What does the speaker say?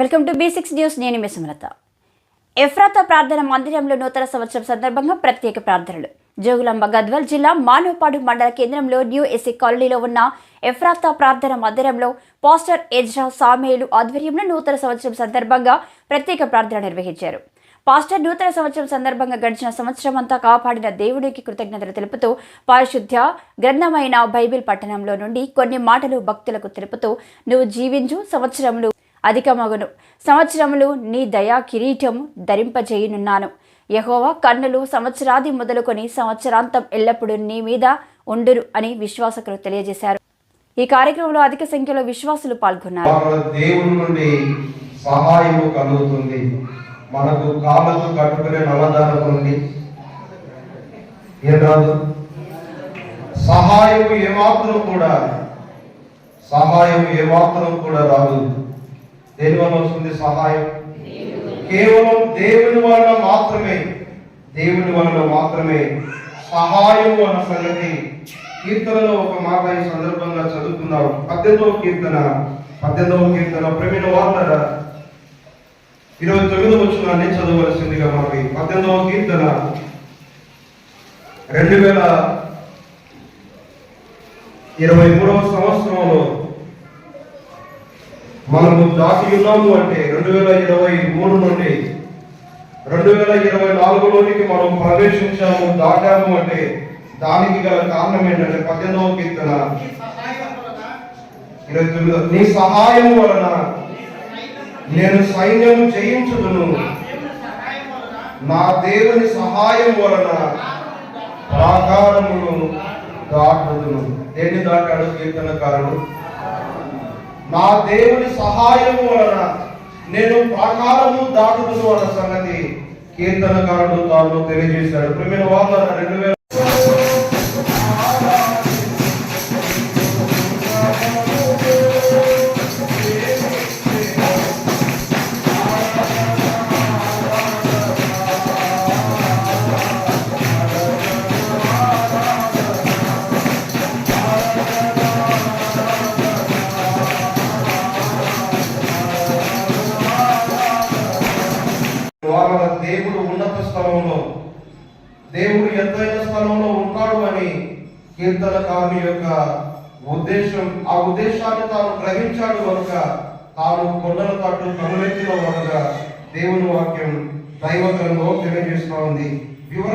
Welcome to B six news. నేను మీ సుమలత. ఎఫ్రాతా ప్రార్థన మందిరంలో నూతన సంవత్సరం సందర్భంగా ప్రత్యేక ప్రార్థనలు. జోగులాంబ గద్వాల్ జిల్లా మానవపాడు మండల కేంద్రంలో న్యూ ఎస్సీ కాలనీలో ఉన్న ఎఫ్రాతా ప్రార్థన మందిరంలో పాస్టర్ ఎజ్రా సామేలు ఆధ్వర్యంలో నూతన సంవత్సరం సందర్భంగా ప్రత్యేక ప్రార్థన నిర్వహించారు. పాస్టర్ నూతన సంవత్సరం సందర్భంగా గడిచిన సంవత్సరం అంతా కాపాడిన దేవుడికి కృతజ్ఞతలు తెలుపుతూ పారిశుద్ధ్య గ్రంథమైన బైబిల్ పట్టణంలో నుండి కొన్ని మాటలు భక్తులకు తెలుపుతూ నువ్వు జీవించు సంవత్సరములు అధికమగును. సంవత్సరములు నీ దయా కిరీటము ధరింపజేయనున్నాను. యహోవా కన్నులు సంవత్సరాది మొదలుకొని సంవత్సరాంతం ఎల్లప్పుడూ నీ మీద ఉండురు అని విశ్వాసకులు తెలియజేశారు. ఈ కార్యక్రమంలో అధిక సంఖ్యలో విశ్వాసులు పాల్గొన్నారు. దేవుని నుండి సహాయము కలుగుతుంది. మనకు కాలకు కట్టుకునే నల్లదారం ఉంది. ఏం రాదు? సహాయము ఏమాత్రం కూడా సహాయం ఏమాత్రం కూడా రాదు. దేని వల్ల వస్తుంది సహాయం కేవలం దేవుని వలన మాత్రమే. దేవుని వలన మాత్రమే సహాయము అన్న సంగతి కీర్తనలో ఒక మాట ఈ సందర్భంగా చదువుకున్నాం పద్దెనిమిదవ కీర్తన పద్దెనిమిదవ కీర్తన ప్రవీణ వార్త ఇరవై తొమ్మిదవ వచ్చినాన్ని చదవలసిందిగా మనకి పద్దెనిమిదవ కీర్తన రెండు వేల ఇరవై మూడవ సంవత్సరంలో మనము దాటి ఉన్నాము అంటే రెండు వేల ఇరవై మూడు నుండి రెండు వేల ఇరవై నాలుగులోనికి మనం ప్రవేశించాము దాటాము అంటే దానికి గల కారణం ఏంటంటే పద్దెనిమిదవ కీర్తన. ఇరవై తొమ్మిదో నీ సహాయం వలన నేను సైన్యం జయించుదును. నా దేవుని సహాయం వలన ప్రాకారమును దాటుదును. దేన్ని దాటాడు కీర్తనకారుడు? నా దేవుని సహాయము వలన నేను ప్రాకారము దాటుదును అన్న సంగతి కీర్తనకారుడు తాను తెలియజేశాడు. రెండు వేల స్థలంలో. దేవుడు ఎత్తైన స్థలంలో ఉంటాడు అని కీర్తనకారుని యొక్క ఉద్దేశం. ఆ ఉద్దేశాన్ని తాను గ్రహించాడు కనుక తాను కొండల తట్టు కనులెత్తిన కనుక దేవుని వాక్యం దైవ గ్రంథం ఉంది.